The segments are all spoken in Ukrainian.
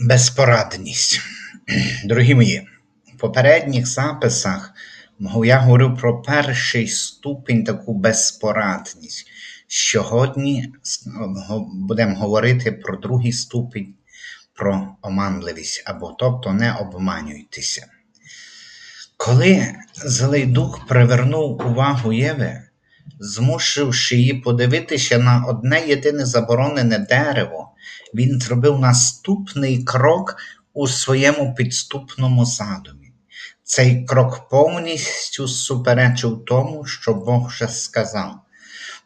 Безпорадність. Дорогі мої, в попередніх записах я говорив про перший ступінь таку безпорадність. Сьогодні будемо говорити про другий ступінь, про оманливість, або тобто не обманюйтеся. Коли Злий Дух привернув увагу Єви, змусивши її подивитися на одне єдине заборонене дерево, він зробив наступний крок у своєму підступному задумі. Цей крок повністю суперечив тому, що Бог вже сказав.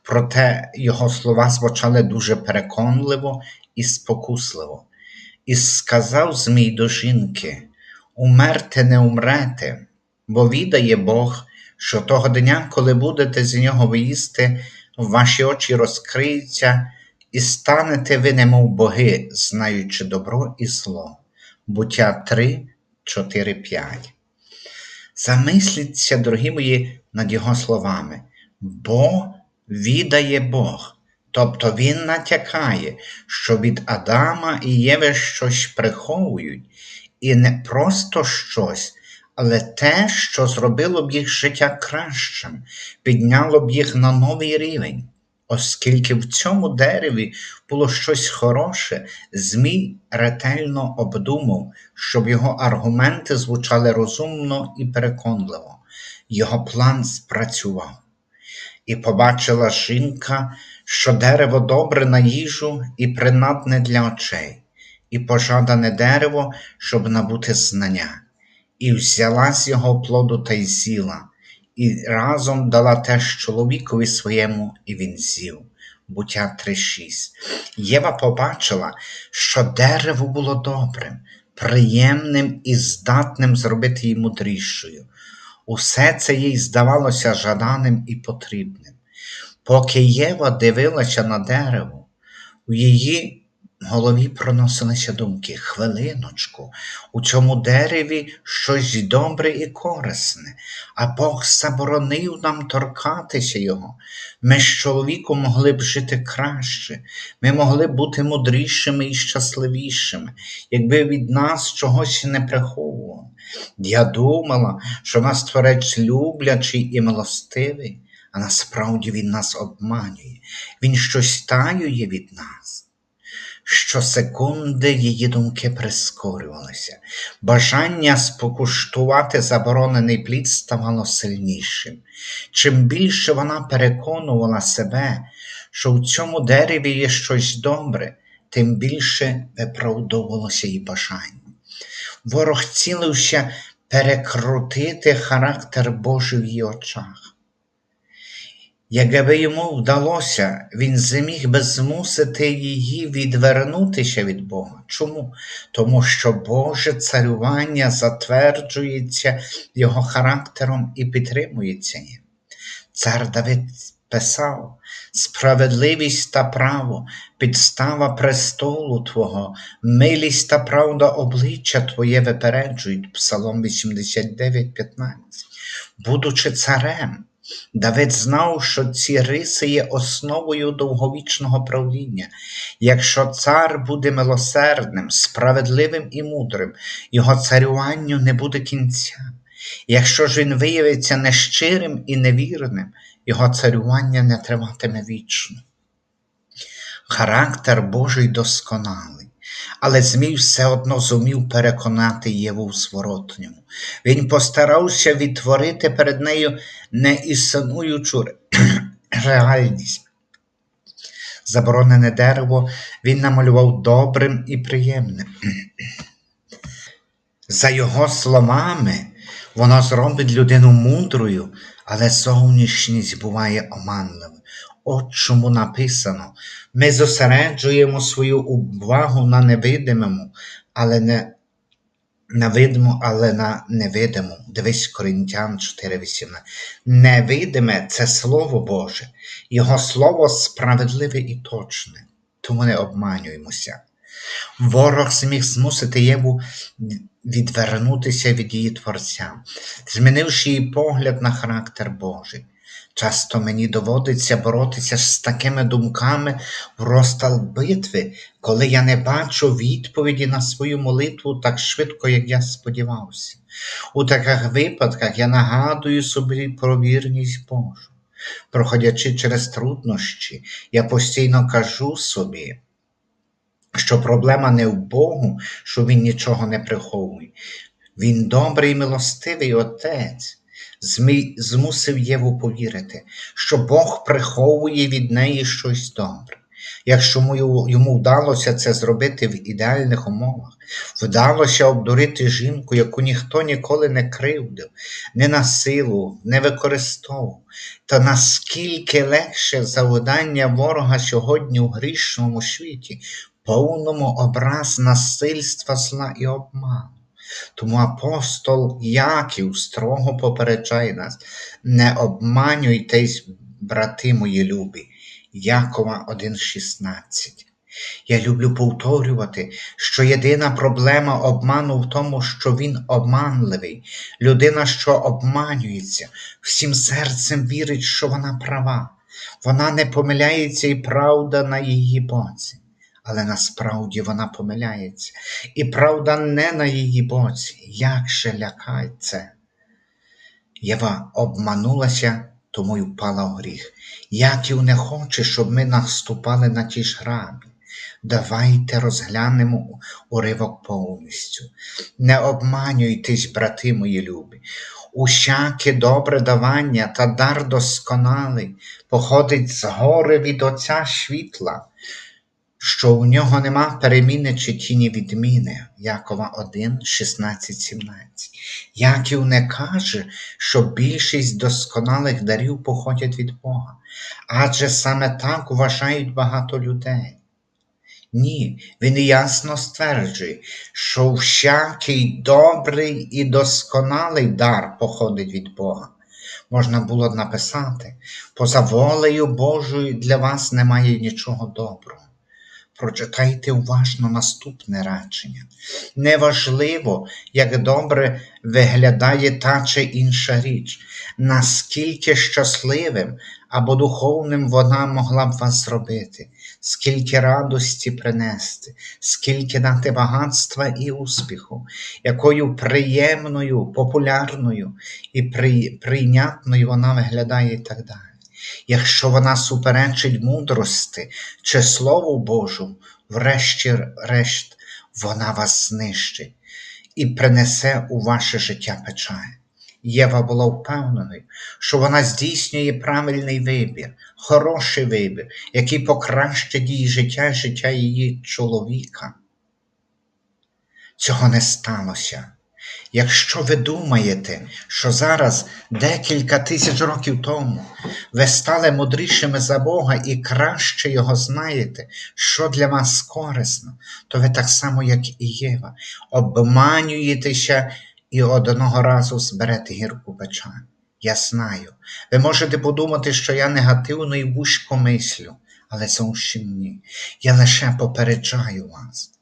Проте його слова звучали дуже переконливо і спокусливо. І сказав Змій до жінки: Умерте не умрете, бо відає Бог, що того дня, коли будете з нього виїсти, ваші очі розкриються, і станете ви, немов боги, знаючи добро і зло. Буття 3, 4, 5. Замисліться, дорогі мої, над його словами, бо відає Бог. Тобто Він натякає, що від Адама і Єви щось приховують, і не просто щось, але те, що зробило б їх життя кращим, підняло б їх на новий рівень. Оскільки в цьому дереві було щось хороше, Змій ретельно обдумав, щоб його аргументи звучали розумно і переконливо. Його план спрацював. І побачила жінка, що дерево добре на їжу і принадне для очей, і пожадане дерево, щоб набути знання, і взяла з його плоду та й з'їла, і разом дала теж чоловікові своєму, і він з'їв. Буття 3.6. Єва побачила, що дерево було добрим, приємним і здатним зробити її мудрішою. Усе це їй здавалося жаданим і потрібним. Поки Єва дивилася на дерево, у її голові проносилися думки, хвилиночку, у цьому дереві щось добре і корисне, а Бог заборонив нам торкатися його. Ми з чоловіком могли б жити краще, ми могли б бути мудрішими і щасливішими, якби від нас чогось не приховували. Я думала, що нас творець люблячий і милостивий, а насправді він нас обманює, він щось таює від нас. Щосекунди її думки прискорювалися, бажання спокуштувати заборонений плід ставало сильнішим. Чим більше вона переконувала себе, що в цьому дереві є щось добре, тим більше виправдовувалося її бажання. Ворог цілився перекрутити характер Божий в її очах. Якби йому вдалося, він зміг би змусити її відвернутися від Бога. Чому? Тому що Боже царювання затверджується його характером і підтримується їм. Цар Давид писав: справедливість та право, підстава престолу Твого, милість та правда обличчя Твоє випереджують, Псалом 89, 15. Будучи царем. Давид знав, що ці риси є основою довговічного правління. Якщо цар буде милосердним, справедливим і мудрим, його царюванню не буде кінця. Якщо ж він виявиться нещирим і невірним, його царювання не триватиме вічно. Характер Божий досконалий. Але Змій все одно зумів переконати Єву в зворотньому. Він постарався відтворити перед нею неіснуючу реальність. Заборонене дерево він намалював добрим і приємним. За його словами, воно зробить людину мудрою, але зовнішність буває оманливою. От чому написано, ми зосереджуємо свою увагу на невидимому, але не на видиму, але на невидиму. Дивись Коринтян 4,18. Невидиме це Слово Боже, Його Слово справедливе і точне, тому не обманюємося. Ворог зміг змусити Єву відвернутися від її Творця, змінивши її погляд на характер Божий. Часто мені доводиться боротися з такими думками в розстал битви, коли я не бачу відповіді на свою молитву так швидко, як я сподівався. У таких випадках я нагадую собі про вірність Божу. Проходячи через труднощі, я постійно кажу собі, що проблема не в Богу, що Він нічого не приховує. Він добрий і милостивий Отець. Змусив Єву повірити, що Бог приховує від неї щось добре. Якщо йому вдалося це зробити в ідеальних умовах, вдалося обдурити жінку, яку ніхто ніколи не кривдив, не насилував, не використовував, то наскільки легше завдання ворога сьогодні у грішному світі, повному образ насильства, зла і обману. Тому апостол Яків строго попереджає нас: не обманюйтесь, брати мої любі. Якова 1,16. Я люблю повторювати, що єдина проблема обману в тому, що він обманливий. Людина, що обманюється, всім серцем вірить, що вона права. Вона не помиляється і правда на її боці але насправді вона помиляється, і правда не на її боці. Як же лякає це? Єва обманулася, тому й впала в гріх. Яків не хоче, щоб ми наступали на ті ж граблі. Давайте розглянемо уривок повністю. Не обманюйтесь, брати мої любі. Усяке добре давання та дар досконалий походить з гори від Отця світла, що у нього нема переміни чи тіні відміни, Якова 1, 16, 17. Яків не каже, що більшість досконалих дарів походять від Бога, адже саме так вважають багато людей. Ні, він ясно стверджує, що всякий добрий і досконалий дар походить від Бога. Можна було б написати, поза волею Божою для вас немає нічого доброго. Прочитайте уважно наступне речення. Неважливо, як добре виглядає та чи інша річ, наскільки щасливим або духовним вона могла б вас зробити, скільки радості принести, скільки дати багатства і успіху, якою приємною, популярною і прийнятною вона виглядає і так далі. Якщо вона суперечить мудрости чи Слову Божу, врешті-решт, вона вас знищить і принесе у ваше життя печаль. Єва була впевненою, що вона здійснює правильний вибір, хороший вибір, який покращить її життя життя її чоловіка. Цього не сталося. Якщо ви думаєте, що зараз, декілька тисяч років тому, ви стали мудрішими за Бога і краще Його знаєте, що для вас корисно, то ви так само, як і Єва, обманюєтеся і одного разу зберете гірку печаль. Я знаю. Ви можете подумати, що я негативно і вузько мислю, але зовсім ні. Я лише попереджаю вас.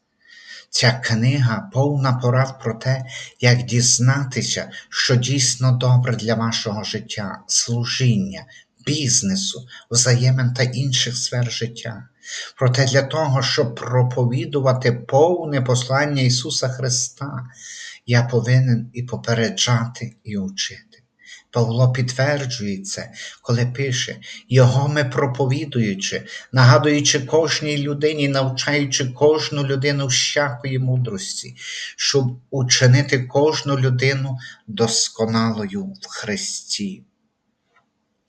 Ця книга повна порад про те, як дізнатися, що дійсно добре для вашого життя, служіння, бізнесу, взаємин та інших сфер життя. Проте для того, щоб проповідувати повне послання Ісуса Христа, я повинен і попереджати, і учити. Павло підтверджує це, коли пише, Його ми проповідуючи, нагадуючи кожній людині, навчаючи кожну людину всякої мудрості, щоб учинити кожну людину досконалою в Христі.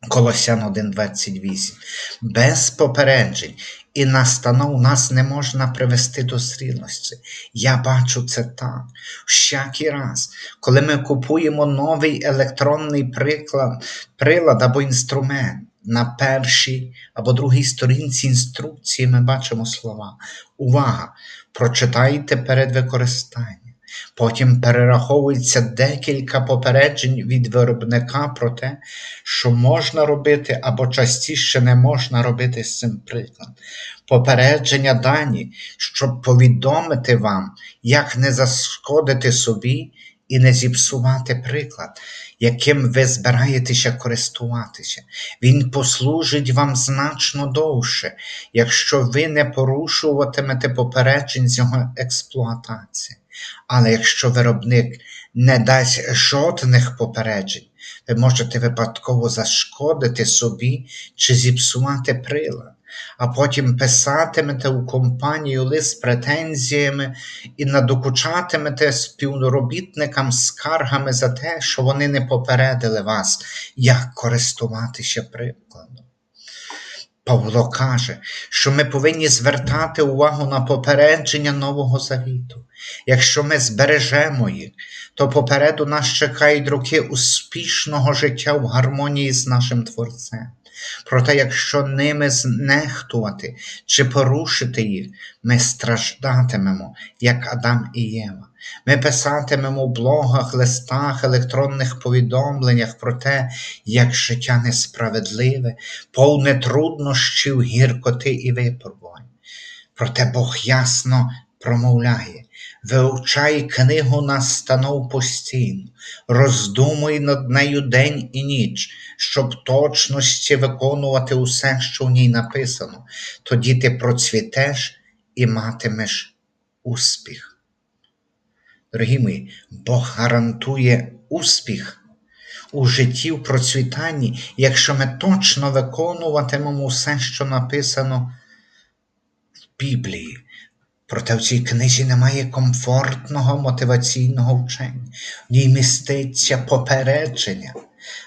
Колосян 1,28. Без попереджень і настанов нас не можна привести до зрілості. Я бачу це так. Всякий раз, коли ми купуємо новий електронний приклад, прилад або інструмент, на першій або другій сторінці інструкції ми бачимо слова. Увага! Прочитайте перед використанням. Потім перераховується декілька попереджень від виробника про те, що можна робити або частіше не можна робити з цим прикладом. Попередження дані, щоб повідомити вам, як не зашкодити собі і не зіпсувати приклад, яким ви збираєтеся користуватися. Він послужить вам значно довше, якщо ви не порушуватимете попереджень з його експлуатації. Але якщо виробник не дасть жодних попереджень, ви можете випадково зашкодити собі чи зіпсувати прилад, а потім писатимете у компанію лист претензіями і надокучатимете співробітникам скаргами за те, що вони не попередили вас, як користуватися прикладом. Павло каже, що ми повинні звертати увагу на попередження Нового Завіту. Якщо ми збережемо їх, то попереду нас чекають роки успішного життя в гармонії з нашим Творцем. Проте, якщо ними знехтувати чи порушити їх, ми страждатимемо, як Адам і Єва. Ми писатимемо в блогах, листах, електронних повідомленнях про те, як життя несправедливе, повне труднощів, гіркоти і випробувань. Проте Бог ясно промовляє. Вивчай книгу настанов постійно, роздумуй над нею день і ніч, щоб точності виконувати усе, що в ній написано, тоді ти процвітеш і матимеш успіх. Дорогі мої, Бог гарантує успіх у житті в процвітанні, якщо ми точно виконуватимемо все, що написано в Біблії. Проте в цій книзі немає комфортного мотиваційного вчення, в ній міститься попередження.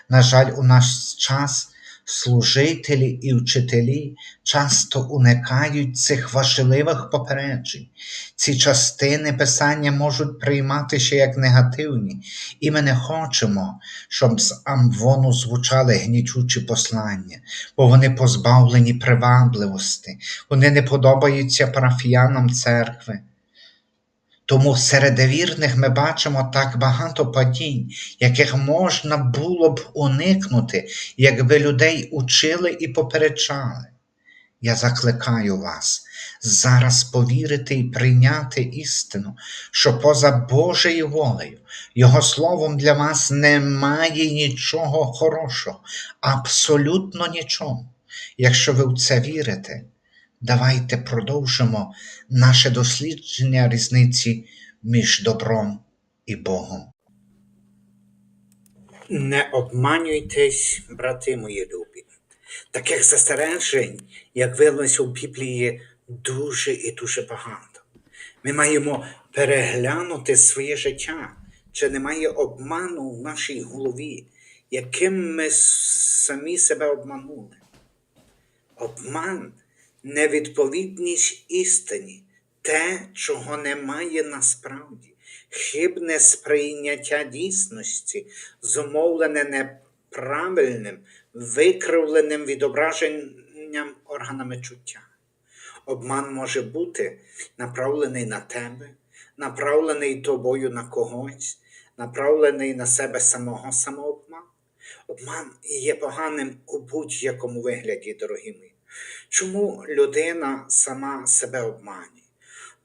На жаль, у наш час служителі і вчителі часто уникають цих важливих попереджень. Ці частини писання можуть прийматися як негативні, і ми не хочемо, щоб з амвону звучали гнітючі послання, бо вони позбавлені привабливості, вони не подобаються парафіянам церкви. Тому серед вірних ми бачимо так багато падінь, яких можна було б уникнути, якби людей учили і попереджали. Я закликаю вас зараз повірити і прийняти істину, що поза Божою волею, Його словом для вас немає нічого хорошого, абсолютно нічого. Якщо ви в це вірите, Давайте продовжимо наше дослідження різниці між добром і Богом. Не обманюйтесь, брати мої любі. Таких застережень, як виявилося в Біблії, дуже і дуже багато. Ми маємо переглянути своє життя, чи немає обману в нашій голові, яким ми самі себе обманули. Обман невідповідність істині, те, чого немає насправді, хибне сприйняття дійсності, зумовлене неправильним, викривленим відображенням органами чуття. Обман може бути направлений на тебе, направлений тобою на когось, направлений на себе самого самообман. Обман є поганим у будь-якому вигляді, дорогі мої. Чому людина сама себе обманює?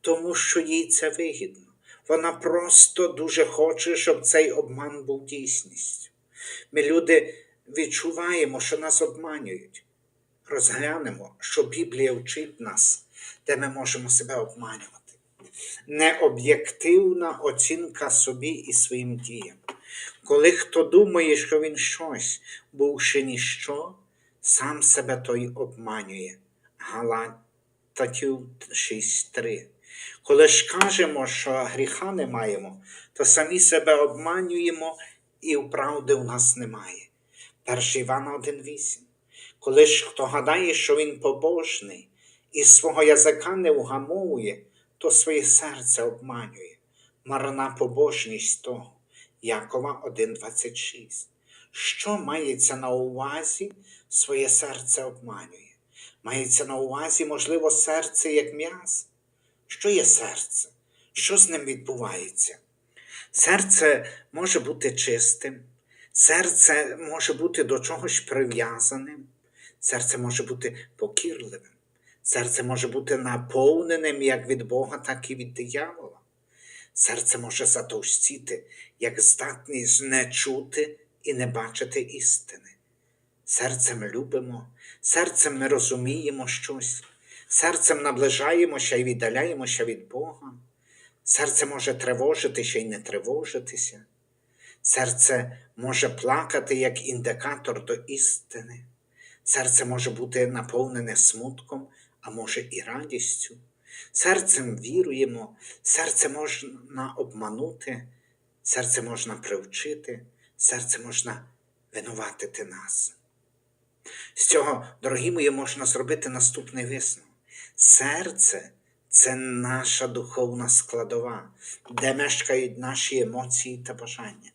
Тому що їй це вигідно. Вона просто дуже хоче, щоб цей обман був дійсністю. Ми, люди, відчуваємо, що нас обманюють. Розглянемо, що Біблія вчить нас, де ми можемо себе обманювати. Необ'єктивна оцінка собі і своїм діям. Коли хто думає, що він щось, бувши ніщо, сам себе той обманює. Галатів 6.3. Коли ж кажемо, що гріха не маємо, то самі себе обманюємо і вправди у нас немає. 1 Івана 1.8. Коли ж хто гадає, що він побожний і свого язика не вгамовує, то своє серце обманює. Марна побожність того. Якова 1.26. Що мається на увазі, своє серце обманює? Мається на увазі, можливо, серце як м'яз? Що є серце? Що з ним відбувається? Серце може бути чистим, серце може бути до чогось прив'язаним, серце може бути покірливим, серце може бути наповненим як від Бога, так і від диявола. Серце може затовстіти, як здатність не чути і не бачити істини. Серцем любимо, серцем ми розуміємо щось, серцем наближаємося і віддаляємося від Бога. Серце може тривожитися і не тривожитися. Серце може плакати як індикатор до істини. Серце може бути наповнене смутком, а може і радістю. Серцем віруємо, серце можна обманути, серце можна привчити, серце можна винуватити нас. З цього, дорогі мої, можна зробити наступний висновок. Серце це наша духовна складова, де мешкають наші емоції та бажання.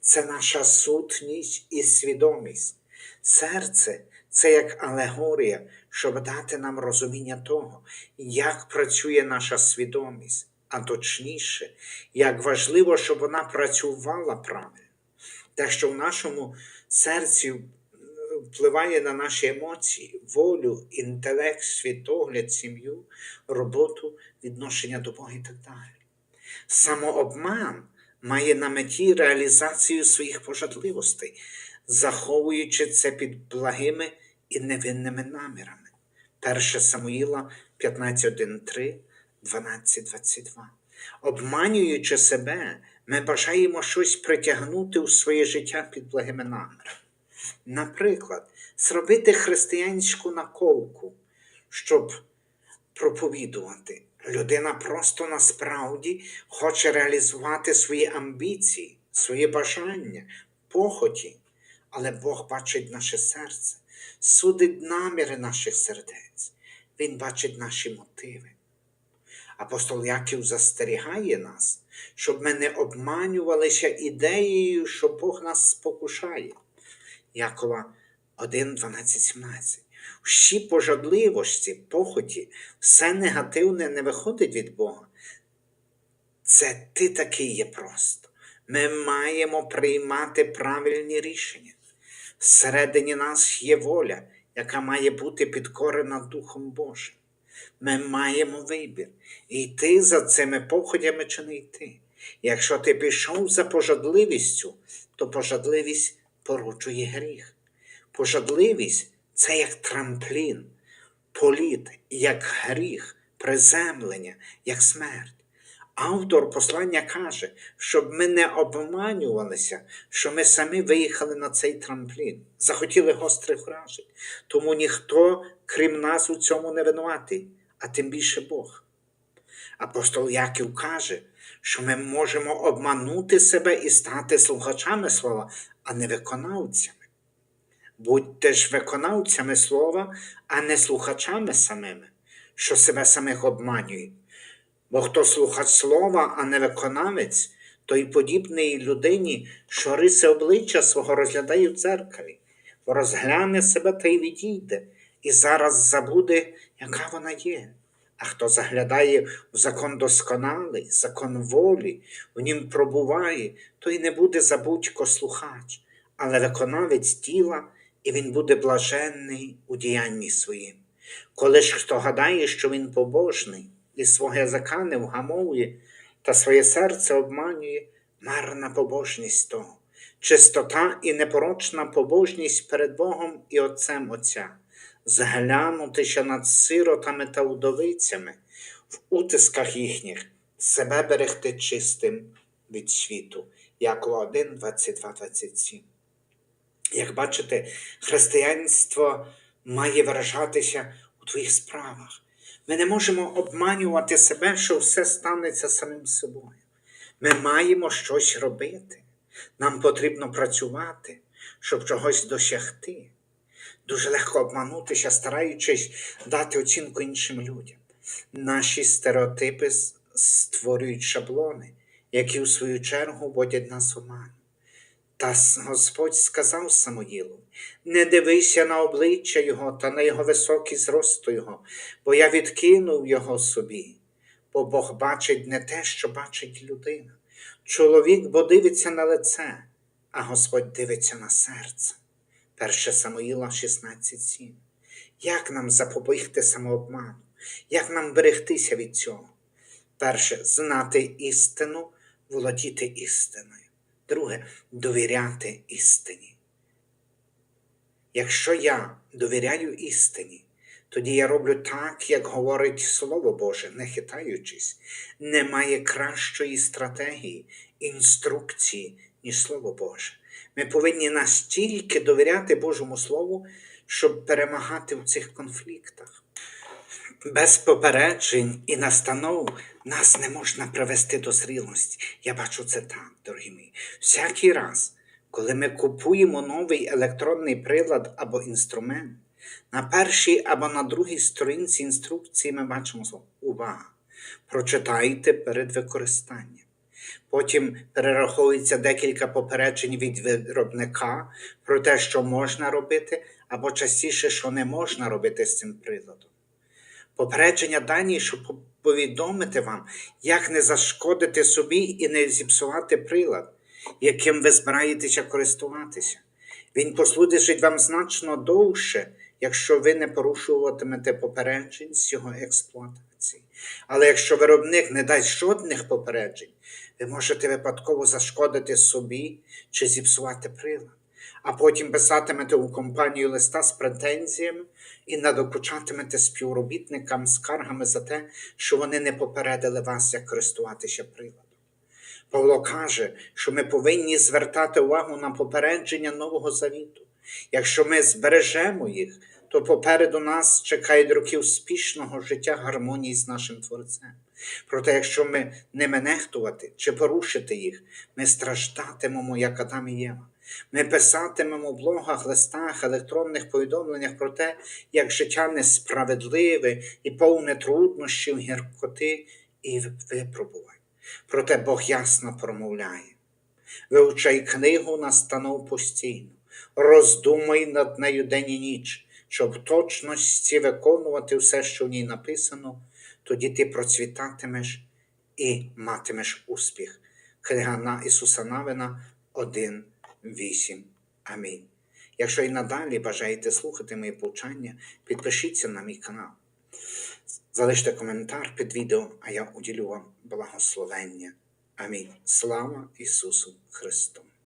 Це наша сутність і свідомість. Серце це як алегорія, щоб дати нам розуміння того, як працює наша свідомість, а точніше, як важливо, щоб вона працювала правильно. Те, що в нашому серці е, впливає на наші емоції, волю, інтелект, світогляд, сім'ю, роботу, відношення до Бога і так далі. Самообман має на меті реалізацію своїх пожадливостей, заховуючи це під благими і невинними намірами. 1 Самуїла 15.1.3, 12.22. Обманюючи себе, ми бажаємо щось притягнути у своє життя під благими намірами. Наприклад, зробити християнську наколку, щоб проповідувати. Людина просто насправді хоче реалізувати свої амбіції, свої бажання, похоті, але Бог бачить наше серце, судить наміри наших сердець, Він бачить наші мотиви. Апостол Яків застерігає нас, щоб ми не обманювалися ідеєю, що Бог нас спокушає. Якова 1, 12, 17. Всі пожадливості, похоті, все негативне не виходить від Бога. Це ти такий є просто. Ми маємо приймати правильні рішення. Всередині нас є воля, яка має бути підкорена Духом Божим. Ми маємо вибір йти за цими походями чи не йти. Якщо ти пішов за пожадливістю, то пожадливість породжує гріх. Пожадливість це як трамплін, політ, як гріх, приземлення, як смерть. Автор послання каже, щоб ми не обманювалися, що ми самі виїхали на цей трамплін, захотіли гострих вражень. Тому ніхто, крім нас, у цьому не винуватий, а тим більше Бог. Апостол Яків каже, що ми можемо обманути себе і стати слухачами слова, а не виконавцями. Будьте ж виконавцями слова, а не слухачами самими, що себе самих обманюють. Бо хто слухач слова, а не виконавець, той подібний людині, що риси обличчя свого розглядає в дзеркалі, бо розгляне себе та й відійде, і зараз забуде, яка вона є. А хто заглядає в закон досконалий, закон волі, в нім пробуває, той не буде забудько слухач, але виконавець тіла, і він буде блаженний у діянні своїм. Коли ж хто гадає, що він побожний, і свого язика не вгамовує, та своє серце обманює, марна побожність того, чистота і непорочна побожність перед Богом і Отцем Отця, зглянутися над сиротами та удовицями, в утисках їхніх, себе берегти чистим від світу. Якова 1, 22, 27. Як бачите, християнство має виражатися у твоїх справах. Ми не можемо обманювати себе, що все станеться самим собою. Ми маємо щось робити. Нам потрібно працювати, щоб чогось досягти. Дуже легко обманутися, стараючись дати оцінку іншим людям. Наші стереотипи створюють шаблони, які в свою чергу водять нас в оману. Та Господь сказав Самоїлу: не дивися на обличчя його та на його високий зросту його, бо я відкинув його собі. Бо Бог бачить не те, що бачить людина. Чоловік бо дивиться на лице, а Господь дивиться на серце. 1 Самуїла 16.7. Як нам запобігти самообману? Як нам берегтися від цього? Перше, знати істину, володіти істиною. Друге, довіряти істині. Якщо я довіряю істині, тоді я роблю так, як говорить Слово Боже, не хитаючись. Немає кращої стратегії, інструкції, ніж Слово Боже. Ми повинні настільки довіряти Божому Слову, щоб перемагати в цих конфліктах. Без попереджень і настанов нас не можна привести до зрілості. Я бачу це так, дорогі мої. Всякий раз, коли ми купуємо новий електронний прилад або інструмент, на першій або на другій сторінці інструкції ми бачимо слово увага. Прочитайте перед використанням. Потім перераховується декілька попереджень від виробника про те, що можна робити, або частіше, що не можна робити з цим приладом. Попередження дані, щоб повідомити вам, як не зашкодити собі і не зіпсувати прилад, яким ви збираєтеся користуватися. Він послужить вам значно довше, якщо ви не порушуватимете попереджень з його експлуатації. Але якщо виробник не дасть жодних попереджень, ви можете випадково зашкодити собі чи зіпсувати прилад а потім писатимете у компанію листа з претензіями і надокучатимете співробітникам скаргами за те, що вони не попередили вас, як користуватися приладом. Павло каже, що ми повинні звертати увагу на попередження Нового Завіту. Якщо ми збережемо їх, то попереду нас чекають роки успішного життя гармонії з нашим Творцем. Проте, якщо ми ними нехтувати чи порушити їх, ми страждатимемо, як Адам і Єва. Ми писатимемо в блогах, листах, електронних повідомленнях про те, як життя несправедливе і повне труднощів, гіркоти і випробувань. Проте Бог ясно промовляє. Вивчай книгу настанов постійно, роздумай над нею день і ніч, щоб в точності виконувати все, що в ній написано, тоді ти процвітатимеш і матимеш успіх. Книга на Ісуса Навина 1, 8. Амінь. Якщо і надалі бажаєте слухати мої повчання, підпишіться на мій канал. Залиште коментар під відео, а я уділю вам благословення. Амінь. Слава Ісусу Христу!